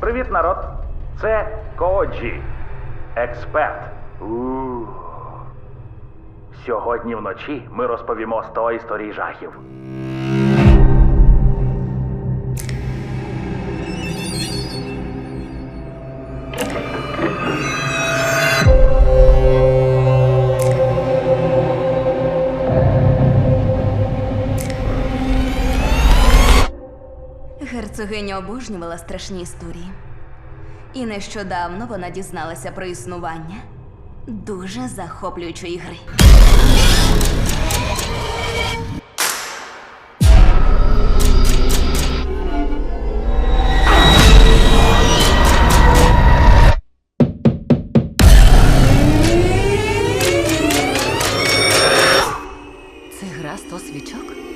Привіт, народ! Це Коджі, експерт. у Сьогодні вночі ми розповімо 100 історій жахів. Герцогиня обожнювала страшні історії. І нещодавно вона дізналася про існування дуже захоплюючої гри. Це гра сто свічок?